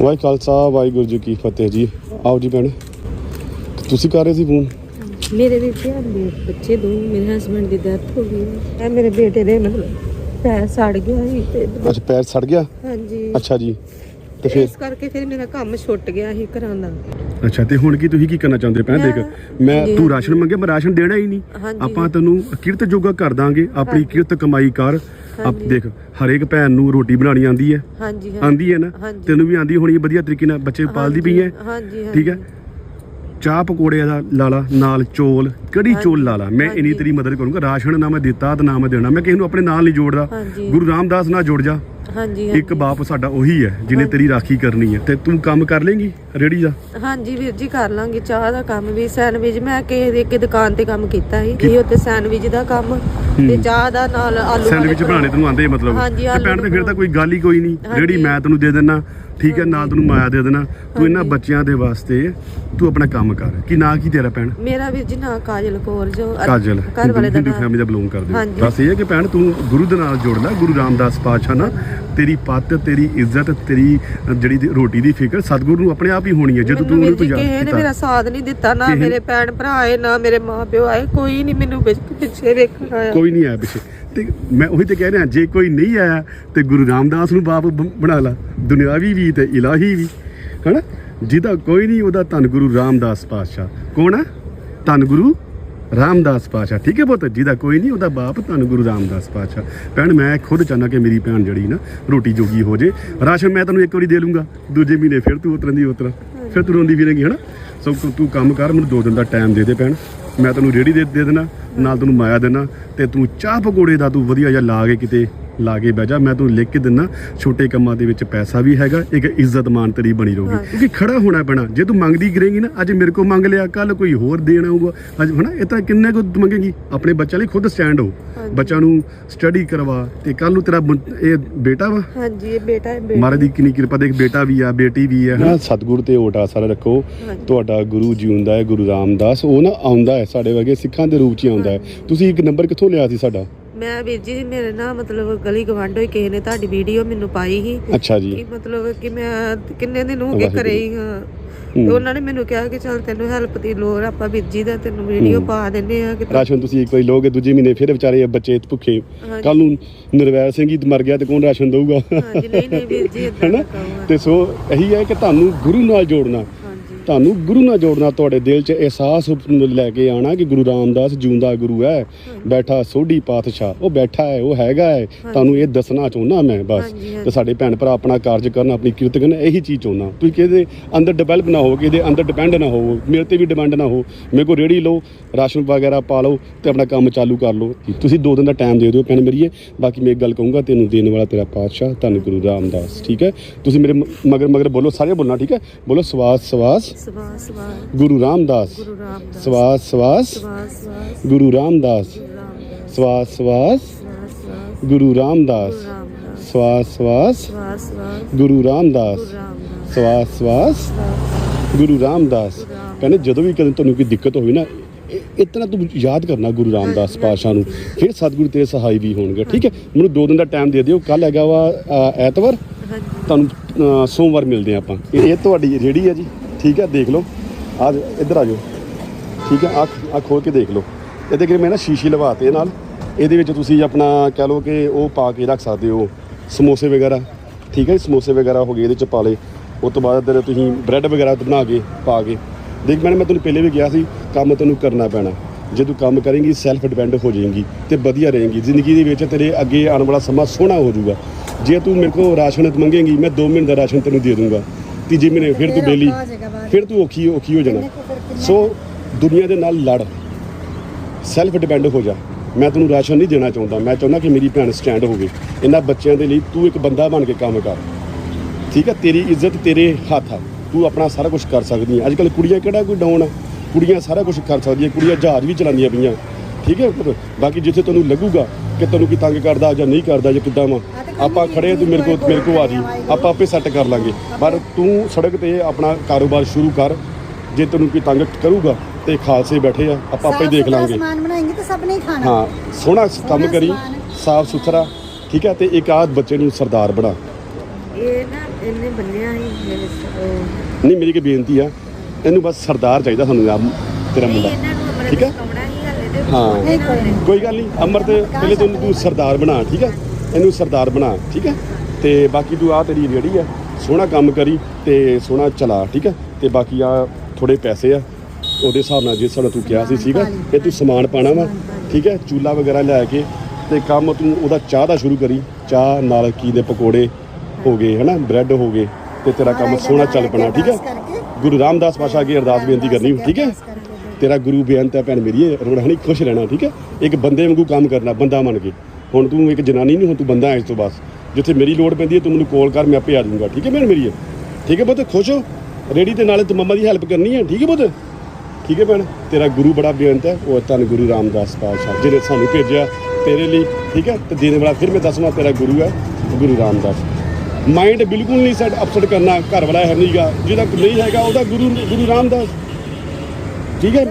ਵਾਹਿ ਖਾਲਸਾ ਵਾਹਿਗੁਰੂ ਜੀ ਕੀ ਫਤਿਹ ਜੀ। ਆਓ ਜੀ ਭੈਣ ਤੁਸੀਂ ਕਰ ਰਹੇ ਸੀ ਫੋਨ? ਮੇਰੇ ਵੀ ਭੈਣ ਦੇ ਬੱਚੇ ਦੋ ਮੇਰੇ ਹਸਬੰਡ ਦੀ ਡੈਥ ਹੋ ਗਈ। ਹੈ ਮੇਰੇ ਬੇਟੇ ਦੇ ਨਾਲ ਪੈਰ ਸੜ ਗਿਆ ਸੀ ਤੇ ਅੱਛਾ ਪੈਰ ਸੜ ਗਿਆ? ਹਾਂਜੀ। ਅੱਛਾ ਜੀ। ਤੇ ਫਿਰ ਇਸ ਕਰਕੇ ਫਿਰ ਮੇਰਾ ਕੰਮ ਛੁੱਟ ਗਿਆ ਸੀ ਘਰਾਂ ਦਾ। ਅੱਛਾ ਤੇ ਹੁਣ ਕੀ ਤੁਸੀਂ ਕੀ ਕਰਨਾ ਚਾਹੁੰਦੇ ਭੈਣ ਦੇਖ ਮੈਂ ਤੂੰ। ਰਾਸ਼ਨ ਮੰਗਿਆ ਮੈਂ ਰਾਸ਼ਨ ਦੇਣਾ ਹੀ ਨਹੀਂ। ਆਪਾਂ ਤੈਨੂੰ ਕਿਰਤ ਜੋਗਾ ਕਰ ਦਾਂਗੇ ਆਪਣੀ। ਕਿਰਤ ਕਮਾਈ ਕਰ। ਆਪ। ਦੇਖ ਹਰੇਕ ਭੈਣ ਨੂੰ ਰੋਟੀ ਬਣਾਉਣੀ ਆਂਦੀ ਹੈ। ਹਾਂਜੀ ਆਂਦੀ ਹੈ ਨਾ। ਤੈਨੂੰ ਵੀ ਆਂਦੀ ਹੋਣੀ ਵਧੀਆ ਤਰੀਕੇ ਨਾਲ ਬੱਚੇ ਪਾਲਦੀ ਪਈ ਹੈ। ਠੀਕ ਹੈ? ਚਾਹ ਪਕੌੜੇ ਦਾ ਲਾਲਾ ਨਾਲ ਚੋਲ। ਕੜੀ ਚੋਲ ਲਾਲਾ? ਮੈਂ ਇੰਨੀ। ਤੇਰੀ ਮਦਦ ਕਰੂੰਗਾ। ਰਾਸ਼ਨ ਨਾ ਮੈਂ ਦਿੱਤਾ ਤੇ ਨਾ ਮੈਂ ਦੇਣਾ। ਮੈਂ ਕਿਸੇ ਨੂੰ ਆਪਣੇ ਨਾਲ ਨਹੀਂ ਜੋੜਦਾ। ਗੁਰੂ ਰਾਮਦਾਸ ਨਾਲ ਜੁੜ ਜਾ। ਹਾਂਜੀ ਇੱਕ ਬਾਪ ਸਾਡਾ ਉਹੀ ਹੈ ਜਿਹਨੇ। ਤੇਰੀ ਰਾਖੀ ਕਰਨੀ ਹੈ। ਤੇ ਤੂੰ ਕੰਮ ਕਰ ਲੇਂਗੀ ਰੇੜੀ ਦਾ? ਹਾਂਜੀ ਵੀਰ ਜੀ ਕਰ ਲਾਂਗੇ। ਚਾਹ ਦਾ ਕੰਮ ਵੀ ਸੈਂਡਵਿਚ। ਮੈਂ ਕਿਸੇ ਦੇ ਇੱਕ ਦੁਕਾਨ ਤੇ ਕੰਮ ਕੀਤਾ ਸੀ ਇਹ ਉੱਤੇ ਸੈਂਡਵਿਚ ਦਾ ਕੰਮ ਤੇ ਚਾਹ ਦਾ ਨਾਲ ਆਲੂ ਸੈਂਡਵਿਚ ਬਣਾਉਣੇ ਤੈਨੂੰ ਆਂਦੇ ਮਤਲਬ। ਹਾਂਜੀ, ਤੇ ਭੈਣ ਤੇ ਫਿਰ ਤਾਂ ਕੋਈ ਗੱਲ ਹੀ ਕੋਈ ਨਹੀਂ। ਰੇੜੀ ਮੈਂ ਤੈਨੂੰ ਦੇ ਦੇਣਾ ਠੀਕ ਹੈ ਨਾਲ ਤੈਨੂੰ ਮਾਇਆ ਦੇ ਦੇਣਾ ਤੂੰ ਇਹਨਾਂ। ਬੱਚਿਆਂ ਦੇ ਵਾਸਤੇ ਤੂੰ ਆਪਣਾ ਕੰਮ ਕਰ। ਕੀ ਨਾਂ ਕੀ ਤੇਰਾ ਭੈਣ? ਮੇਰਾ ਵੀਰ ਜੀ ਨਾਂ ਕਾਜਲ ਕੌਰ ਜੋ ਕਾਜਲ। ਘਰ ਵਾਲੇ ਦਾ ਫੈਮਿਲੀ ਦਾ ਬਿਲੋਂਗ ਕਰਦੇ। ਬਸ ਇਹ ਹੈ ਕਿ ਭੈਣ ਤੂੰ ਗੁਰੂ ਦੇ ਨਾਲ ਜੁੜ ਲੈ ਗੁਰੂ ਰਾਮਦਾਸ ਪਾਤਸ਼ਾਹ ਨਾਲ। ਤੇਰੀ ਪੱਤ ਤੇਰੀ ਇੱਜ਼ਤ ਤੇਰੀ ਜਿਹੜੀ ਰੋਟੀ ਦੀ ਫਿਕਰ ਸਤਿਗੁਰੂ ਨੂੰ ਆਪਣੇ ਆਪ ਹੀ ਹੋਣੀ ਹੈ। ਜਦੋਂ ਤੂੰ ਉਹਨੂੰ ਵੀਰ ਜੀ ਯਾਦ ਕਿਸੇ ਨੇ ਮੇਰਾ ਕੀਤਾ ਸਾਥ ਨਹੀਂ ਦਿੱਤਾ ਨਾ ਮੇਰੇ ਭੈਣ ਭਰਾ ਆਏ ਨਾ ਮੇਰੇ ਮਾਪਿਓ ਆਏ ਕੋਈ ਨਹੀਂ ਮੈਨੂੰ ਪਿੱਛੇ- ਵੇਖਣ ਆਇਆ। ਕੋਈ ਨਹੀਂ ਆਇਆ ਪਿੱਛੇ। ਤੇ ਮੈਂ ਉਹੀ ਤੇ ਕਹਿ ਰਿਹਾ ਜੇ ਕੋਈ ਨਹੀਂ ਆਇਆ ਤੇ ਗੁਰੂ ਰਾਮਦਾਸ ਨੂੰ ਬਾਪ ਬਣਾ ਲਾ। ਦੁਨਿਆਵੀ ਵੀ ਤੇ ਇਲਾਹੀ ਵੀ। ਹਨਾ? ਜਿਹਦਾ ਕੋਈ ਨਹੀਂ ਉਹਦਾ ਧੰਨ ਗੁਰੂ ਰਾਮਦਾਸ ਪਾਤਸ਼ਾਹ। ਕੌਣ ਹੈ ਧੰਨ ਗੁਰੂ ਰਾਮਦਾਸ ਪਾਤਸ਼ਾਹ। ਠੀਕ ਹੈ ਪੁੱਤ? ਜਿਹਦਾ ਕੋਈ ਨਹੀਂ, ਉਹਦਾ ਬਾਪ ਤੁਹਾਨੂੰ ਗੁਰੂ ਰਾਮਦਾਸ ਪਾਤਸ਼ਾਹ। ਭੈਣ, ਮੈਂ ਖੁਦ ਚਾਹੁੰਦਾ ਕਿ ਮੇਰੀ ਭੈਣ ਜਿਹੜੀ ਨਾ, ਰੋਟੀ ਜੋਗੀ ਹੋ ਜੇ। ਰਾਸ਼ਨ ਮੈਂ ਤੈਨੂੰ ਇੱਕ ਵਾਰੀ ਦੇ ਲੂੰਗਾ। ਦੂਜੇ ਮਹੀਨੇ ਫਿਰ ਤੂੰ ਉਤਰਨ ਦੀ ਉਤਰ। ਫਿਰ ਤੂੰ ਰੋਂਦੀ ਫਿਰੇਂਗੀ, ਹਨਾ? ਸੋ ਤੂੰ- ਤੂੰ ਕੰਮ ਕਰ, ਮੈਨੂੰ ਦੋ ਦਿਨ ਦਾ ਟਾਈਮ ਦੇ ਦੇ ਭੈਣ। ਮੈਂ ਤੈਨੂੰ ਰੇੜੀ ਦੇ ਦੇ ਦੇਣਾ। ਨਾਲ ਤੈਨੂੰ ਮਾਇਆ ਦੇਣਾ ਤੇ ਤੂੰ ਚਾਹ ਪਕੌੜੇ ਦਾ ਤੂੰ ਵਧੀਆ ਜਿਹਾ ਲਾ ਕੇ ਕਿਤੇ ਲਾ ਕੇ ਬਹਿ ਜਾ। ਮੈਂ ਤੈਨੂੰ ਲਿਖ ਕੇ ਦਿੰਨਾ ਛੋਟੇ ਕੰਮਾਂ ਦੇ ਵਿੱਚ ਪੈਸਾ ਵੀ ਹੈਗਾ ਇੱਕ ਇੱਜ਼ਤ ਮਾਨ ਤੇਰੀ ਬਣੀ ਰਹੂਗੀ। ਕਿਉਂਕਿ ਖੜਾ ਹੋਣਾ ਪੈਣਾ। ਜੇ ਤੂੰ ਮੰਗਦੀ ਕਰੇਂਗੀ ਨਾ ਅੱਜ ਮੇਰੇ ਕੋਲ ਮੰਗ ਲਿਆ ਕੱਲ ਕੋਈ ਹੋਰ ਦੇਣ ਆਊਗਾ। ਅੱਜ ਹਨਾ ਇਹ ਤਾਂ ਕਿੰਨੇ ਕੋ ਮੰਗੇਗੀ? ਆਪਣੇ ਬੱਚਿਆਂ ਲਈ ਖੁਦ ਸਟੈਂਡ ਹੋ। ਬੱਚਿਆਂ ਨੂੰ ਸਟੱਡੀ ਕਰਵਾ ਤੇ ਕੱਲ ਨੂੰ ਤੇਰਾ ਇਹ ਬੇਟਾ ਵਾ? ਹਾਂਜੀ ਇਹ ਬੇਟਾ ਹੈ ਬੇਟੀ। ਮਹਾਰਾਜ ਦੀ ਕਿੰਨੀ ਕਿਰਪਾ ਦੇਖ ਬੇਟਾ ਵੀ ਆ ਬੇਟੀ ਵੀ ਆ ਹਨਾ? ਸਤਿਗੁਰ ਤੇ ਓਟ ਆਸਰਾ ਰੱਖੋ। ਤੁਹਾਡਾ ਗੁਰੂ ਜੀ ਹੁੰਦਾ ਹੈ ਗੁਰੂ ਰਾਮਦਾਸ। ਉਹ ਨਾ ਆਉਂਦਾ ਹੈ ਸਾਡੇ ਵਰਗੇ ਸਿੱਖਾਂ ਦੇ ਰੂਪ 'ਚ ਹੀ ਆਉਂਦਾ ਹੈ। ਤੁਸੀਂ ਇੱਕ ਨੰਬਰ ਕਿੱਥੋਂ ਲਿਆ ਸੀ ਸਾਡਾ? ਮੈਂ ਵੀਰ ਜੀ ਮੇਰੇ ਨਾਲ ਮਤਲਬ ਗਲੀ ਗਵਾਂਢੋ ਹੀ ਕਿਸੇ ਨੇ ਤੁਹਾਡੀ ਵੀਡੀਓ ਮੈਨੂੰ ਪਾਈ ਸੀ। ਅੱਛਾ ਜੀ। ਕਿ ਮਤਲਬ ਕਿ ਮੈਂ ਕਿੰਨੇ ਦਿਨ ਹੋ ਗਏ। ਘਰੇ ਹੀ ਹਾਂ। ਤੇ ਹੂੰ। ਉਹਨਾਂ ਨੇ ਮੈਨੂੰ ਕਿਹਾ ਕਿ ਚੱਲ ਤੈਨੂੰ ਹੈਲਪ ਦੀ ਲੋੜ ਆ, ਆਪਾਂ ਵੀਰ ਜੀ ਦਾ ਤੈਨੂੰ ਵੀਡੀਓ। ਪਾ ਦਿੰਨੇ ਆ ਕਿ ਤੂੰ- ਰਾਸ਼ਨ ਤੁਸੀਂ ਇੱਕ ਵਾਰੀ ਲੋਗੇ ਦੂਜੇ ਮਹੀਨੇ ਫਿਰ ਵਿਚਾਰੇ ਬੱਚੇ ਭੁੱਖੇ। ਹਾਂਜੀ। ਕੱਲ ਨੂੰ ਨਿਰਵੈਰ ਸਿੰਘ ਹੀ ਮਰ ਗਿਆ ਤੇ ਕੌਣ ਰਾਸ਼ਨ ਦਊਗਾ? ਹਾਂਜੀ ਨਹੀਂ ਨਹੀਂ ਵੀਰ ਜੀ ਹੈਨਾ? ਤੇ ਸੋ ਇਹੀ ਹੈ ਕਿ ਤੁਹਾਨੂੰ ਗੁਰੂ ਨਾਲ ਜੋੜਨਾ। ਤੁਹਾਨੂੰ ਗੁਰੂ ਨਾਲ ਜੋੜਨਾ ਤੁਹਾਡੇ ਦਿਲ 'ਚ ਅਹਿਸਾਸ ਨੂੰ ਲੈ ਕੇ ਆਣਾ ਕਿ ਗੁਰੂ ਰਾਮਦਾਸ ਜਿਉਂਦਾ ਗੁਰੂ ਹੈ ਬੈਠਾ ਸੋਢੀ ਪਾਤਸ਼ਾਹ ਉਹ ਬੈਠਾ ਹੈ ਉਹ ਹੈਗਾ ਹੈ। ਤੁਹਾਨੂੰ ਇਹ ਦੱਸਣਾ ਚਾਹੁੰਦਾ ਮੈਂ ਬਸ। ਤੇ ਸਾਡੇ ਭੈਣ ਭਰਾ ਆਪਣਾ ਕਾਰਜ ਕਰਨ ਆਪਣੀ ਕਿਰਤ ਕਰਨ ਇਹੀ ਚੀਜ਼ ਚਾਹੁੰਦਾ। ਤੁਸੀਂ ਕਿਹਦੇ ਅੰਦਰ ਡਿਵੈਲਪ ਨਾ ਹੋ ਕਿਹਦੇ ਅੰਦਰ ਡਿਪੈਂਡ ਨਾ ਹੋਵੋ ਮੇਰੇ ਤੇ ਵੀ ਡਿਪੈਂਡ ਨਾ ਹੋ ਮੇਰੇ ਕੋਲ ਰੇੜੀ ਲਓ ਰਾਸ਼ਨ ਵਗੈਰਾ ਪਾ ਲਓ ਤੇ ਆਪਣਾ ਕੰਮ ਚਾਲੂ ਕਰ ਲਓ। ਤੁਸੀਂ ਦੋ ਦਿਨ ਦਾ ਟਾਈਮ ਦੇ ਦਿਓ ਭੈਣ ਮੇਰੀਏ ਬਾਕੀ ਮੈਂ ਇੱਕ ਗੱਲ ਕਹੂੰਗਾ ਤੈਨੂੰ ਦੇਣ ਵਾਲਾ ਤੇਰਾ ਪਾਤਸ਼ਾਹ ਧੰਨ ਗੁਰੂ ਰਾਮਦਾਸ ਠੀਕ ਹੈ? ਤੁਸੀਂ ਮੇਰੇ ਮਗਰ ਮਗਰ ਬੋਲੋ ਸਾਰੇ ਬੋਲਣਾ ਠੀਕ ਹੈ? ਬੋਲੋ ਸਵਾਸ ਸਵਾਸ ਸਵਾਸ ਸਵਾਸ ਗੁਰੂ ਰਾਮਦਾਸ ਗੁਰੂ ਰਾਮਦਾਸ ਸਵਾਸ ਸਵਾਸ ਸਵਾਸ ਸਵਾਸ ਗੁਰੂ ਰਾਮਦਾਸ ਸਵਾਸ ਸਵਾਸ ਗੁਰੂ ਰਾਮਦਾਸ ਸਵਾਸ ਸਵਾਸ ਗੁਰੂ ਰਾਮਦਾਸ ਸਵਾਸ ਸਵਾਸ ਗੁਰੂ ਰਾਮਦਾਸ। ਕਹਿੰਦੇ ਜਦੋਂ ਵੀ ਕਦੇ ਤੁਹਾਨੂੰ ਕੋਈ ਦਿੱਕਤ ਹੋਵੇ ਨਾ ਇਤਨਾ ਤੂੰ ਯਾਦ ਕਰਨਾ ਗੁਰੂ ਰਾਮਦਾਸ ਪਾਤਸ਼ਾਹ ਨੂੰ ਫਿਰ ਸਤਿਗੁਰੂ ਤੇਰੇ ਸਹਾਈ ਵੀ ਹੋਣਗੇ ਠੀਕ ਹੈ ਮੈਨੂੰ ਦੋ ਦਿਨ ਦਾ ਟਾਈਮ ਦੇ ਦਿਓ ਕੱਲ ਹੈਗਾ ਵਾ ਐਤਵਾਰ ਤੁਹਾਨੂੰ ਸੋਮਵਾਰ ਮਿਲਦੇ ਆਪਾਂ ਇਹ ਤੁਹਾਡੀ ਰੇੜੀ ਹੈ ਜੀ ਠੀਕ ਹੈ, ਦੇਖ ਲਓ। ਆ ਇੱਧਰ ਆ ਜਾਓ। ਠੀਕ ਹੈ, ਅੱਖ ਅੱਖ ਖੋਲ ਕੇ ਦੇਖ ਲਓ। ਇਹਦੇ ਕਿ ਮੈਂ ਨਾ ਸ਼ੀਸ਼ੀ ਲਵਾਤੇ ਨਾਲ। ਇਹਦੇ ਵਿੱਚ ਤੁਸੀਂ ਆਪਣਾ ਕਹਿ ਲਓ ਕਿ ਉਹ ਪਾ ਕੇ ਰੱਖ ਸਕਦੇ ਹੋ, ਸਮੋਸੇ ਵਗੈਰਾ। ਠੀਕ ਹੈ ਜੀ, ਸਮੋਸੇ ਵਗੈਰਾ ਹੋ ਗਏ ਇਹਦੇ ਚ ਪਾ ਲਏ। ਉਸ ਤੋਂ ਬਾਅਦ ਇੱਧਰ ਤੁਸੀਂ ਬ੍ਰੈਡ ਵਗੈਰਾ ਬਣਾ ਕੇ ਪਾ ਕੇ। ਦੇਖ ਮੈਂ ਮੈਂ ਤੁਹਾਨੂੰ ਪਹਿਲੇ ਵੀ ਕਿਹਾ ਸੀ, ਕੰਮ ਤੈਨੂੰ ਕਰਨਾ ਪੈਣਾ। ਜੇ ਤੂੰ ਕੰਮ ਕਰੇਂਗੀ ਸੈਲਫ ਡਿਪੈਂਡ ਹੋ ਜਾਏਗੀ ਤੇ ਵਧੀਆ ਰਹੇਗੀ। ਜ਼ਿੰਦਗੀ ਦੇ ਵਿੱਚ ਤੇਰੇ ਅੱਗੇ ਆਉਣ ਵਾਲਾ ਸਮਾਂ ਸੋਹਣਾ ਹੋ ਜਾਊਗਾ। ਜੇ ਤੂੰ ਮੇਰੇ ਕੋਲ ਰਾਸ਼ਨ ਮੰਗੇਂਗੀ, ਮੈਂ 2 ਮਹੀਨੇ ਦਾ ਰਾਸ਼ਨ ਤੈਨੂੰ ਦੇ ਦੂੰਗਾ। ਤੀਜੇ ਮਹੀਨੇ ਫਿਰ ਤੂੰ ਬੇਲੀ ਫਿਰ ਤੂੰ ਔਖੀ ਔਖੀ ਹੋ ਜਾਣਾ। ਸੋ ਦੁਨੀਆ ਦੇ ਨਾਲ ਲੜ। ਸੈਲਫ ਡਿਪੈਂਡ ਹੋ ਜਾ। ਮੈਂ ਤੈਨੂੰ ਰਾਸ਼ਨ ਨਹੀਂ ਦੇਣਾ ਚਾਹੁੰਦਾ। ਮੈਂ ਚਾਹੁੰਦਾ ਕਿ ਮੇਰੀ ਭੈਣ ਸਟੈਂਡ ਹੋਵੇ। ਇਹਨਾਂ ਬੱਚਿਆਂ ਦੇ ਲਈ ਤੂੰ ਇੱਕ ਬੰਦਾ ਬਣ ਕੇ ਕੰਮ ਕਰ। ਠੀਕ ਹੈ ਤੇਰੀ ਇੱਜ਼ਤ ਤੇਰੇ ਹੱਥ ਆ। ਤੂੰ ਆਪਣਾ ਸਾਰਾ ਕੁਝ ਕਰ ਸਕਦੀ ਹੈ ਅੱਜ ਕੱਲ ਕੁੜੀਆਂ ਕਿਹੜਾ ਕੋਈ ਡਾਊਨ ਆ? ਕੁੜੀਆਂ ਸਾਰਾ ਕੁਝ ਕਰ ਸਕਦੀਆਂ। ਕੁੜੀਆਂ ਜਹਾਜ਼ ਵੀ ਚਲਾਉਂਦੀਆਂ ਪਈਆਂ। ਠੀਕ ਹੈ? ਬਾਕੀ ਜਿੱਥੇ ਤੈਨੂੰ ਲੱਗੂਗਾ ਕਿ ਤੈਨੂੰ ਕੀ ਤੰਗ ਕਰਦਾ ਜਾਂ ਨਹੀਂ ਕਰਦਾ ਜਾਂ ਕਿੱਦਾਂ ਵਾ ਆਪਾਂ ਖੜੇ ਤੂੰ ਮੇਰੇ ਕੋਲ ਮੇਰੇ ਕੋਲ ਆ ਜੀ। ਆਪਾਂ ਆਪੇ ਸੈੱਟ ਕਰ ਲਾਂਗੇ। ਪਰ ਤੂੰ ਸੜਕ ਤੇ ਆਪਣਾ ਕਾਰੋਬਾਰ ਸ਼ੁਰੂ ਕਰ ਜੇ ਤੈਨੂੰ ਕੋਈ ਤੰਗ ਕਰੂਗਾ ਤੇ ਖਾਲਸੇ ਬੈਠੇ ਆ ਆਪਾਂ ਆਪੇ ਦੇਖ ਲਾਂਗੇ। ਸਮਾਨ ਬਣਾਏਂਗੇ ਤਾਂ ਸਭ ਨੇ ਹੀ ਖਾਣਾ। ਹਾਂ ਸੋਹਣਾ ਕੰਮ ਕਰੀ। ਸਾਫ਼ ਸੁਥਰਾ ਠੀਕ ਹੈ? ਤੇ ਇੱਕ ਆਦ ਬੱਚੇ ਨੂੰ ਸਰਦਾਰ ਬਣਾ। ਇਹ ਨਾ ਇਹਨੇ ਬੰਨਿਆ ਨਹੀਂ ਮੇਰੀ ਕੀ ਬੇਨਤੀ ਆ ਇਹਨੂੰ ਬਸ ਸਰਦਾਰ ਚਾਹੀਦਾ ਸਾਨੂੰ ਤੇਰਾ ਮੁੰਡਾ। ਠੀਕ ਹੈ? ਹਾਂ। ਕੋਈ ਗੱਲ ਨਹੀਂ, ਅਮਰ ਤੇ ਪਹਿਲੇ ਤੂੰ ਤੂੰ ਸਰਦਾਰ ਬਣਾ, ਠੀਕ ਹੈ ਇਹਨੂੰ ਸਰਦਾਰ ਬਣਾ, ਠੀਕ ਹੈ ਤੇ ਬਾਕੀ ਤੂੰ ਆ ਤੇਰੀ ਰੇੜੀ ਆ, ਸੋਹਣਾ ਕੰਮ ਕਰੀ ਤੇ ਸੋਹਣਾ ਚਲਾ, ਠੀਕ ਹੈ ਤੇ ਬਾਕੀ ਆ ਥੋੜੇ ਪੈਸੇ ਆ, ਉਹਦੇ ਹਿਸਾਬ ਨਾਲ ਜਿਸ ਹਿਸਾਬ ਤੂੰ ਕਿਹਾ ਸੀ ਸੀਗਾ ਇਹ ਤੂੰ ਸਮਾਨ ਪਾਣਾ ਵਾ, ਠੀਕ ਹੈ ਚੂਲਾ ਵਗੈਰਾ ਲੈ ਕੇ ਤੇ ਕੰਮ ਤੂੰ ਉਹਦਾ ਚਾਹ ਦਾ ਸ਼ੁਰੂ ਕਰੀ, ਚਾਹ ਨਾਲ ਕੀ ਦੇ ਪਕੌੜੇ ਹੋ ਗਏ, ਹਨਾ? ਬ੍ਰੈਡ ਹੋ ਗਏ ਤੇ ਤੇਰਾ ਕੰਮ ਸੋਹਣਾ ਚੱਲ ਪਣਾ, ਠੀਕ ਹੈ ਗੁਰੂ ਰਾਮਦਾਸ ਪਾਸ਼ਾ ਅੱਗੇ ਅਰਦਾਸ ਬੇਨਤੀ ਕਰਨੀ, ਠੀਕ ਹੈ ਤੇਰਾ ਗੁਰੂ ਬੇਅੰਤ ਹੈ ਭੈਣ ਮੇਰੀ ਰੋਣਾ ਨਹੀਂ, ਖੁਸ਼ ਰਹਿਣਾ, ਠੀਕ ਹੈ? ਇੱਕ ਬੰਦੇ ਵਾਂਗੂ ਕੰਮ ਕਰਨਾ, ਬੰਦਾ ਬਣ ਕੇ। ਹੁਣ ਤੂੰ ਇੱਕ ਜਨਾਨੀ ਨਹੀਂ, ਹੁਣ ਤੂੰ ਬੰਦਾ ਹੈ ਇਸ ਤੋਂ ਬਸ ਜਿੱਥੇ ਮੇਰੀ ਲੋੜ ਪੈਂਦੀ ਹੈ, ਤੂੰ ਮੈਨੂੰ ਕਾਲ ਕਰ, ਮੈਂ ਆਪੇ ਆ ਜਾਊਂਗਾ, ਠੀਕ ਹੈ ਭੈਣ ਮੇਰੀ? ਠੀਕ ਹੈ ਪੁੱਤ, ਖੁਸ਼ ਹੋ? ਰੇੜੀ ਤੇ ਨਾਲੇ ਤੂੰ ਮੰਮਾ ਦੀ ਹੈਲਪ ਕਰਨੀ ਹੈ, ਠੀਕ ਹੈ ਪੁੱਤ? ਠੀਕ ਹੈ ਭੈਣ, ਤੇਰਾ ਗੁਰੂ ਬੜਾ ਬੇਅੰਤ ਹੈ, ਉਹ ਧੰਨ ਗੁਰੂ ਰਾਮਦਾਸ ਪਾਤਸ਼ਾਹ, ਜਿਹਨੇ ਸਾਨੂੰ ਭੇਜਿਆ ਤੇਰੇ ਲਈ, ਠੀਕ ਹੈ? ਤੇ ਦੇਣ ਵਾਲਾ ਫਿਰ ਮੈਂ ਦੱਸਣਾ ਤੇਰਾ ਗੁਰੂ ਹੈ, ਗੁਰੂ ਰਾਮਦਾਸ। ਮਾਈਂਡ ਬਿਲਕੁਲ ਨਹੀਂ ਸੈਟ ਅਪਸੈਟ ਕਰਨਾ ਘਰ ਵਾਲਾ ਹੈ ਨਹੀਂਗਾ ਜਿਹਦਾ ਨਹੀਂ ਹੈਗਾ, ਉਹਦਾ ਗੁਰੂ ਗੁਰੂ ਰਾਮਦਾਸ। ਠੀਕ ਹੈ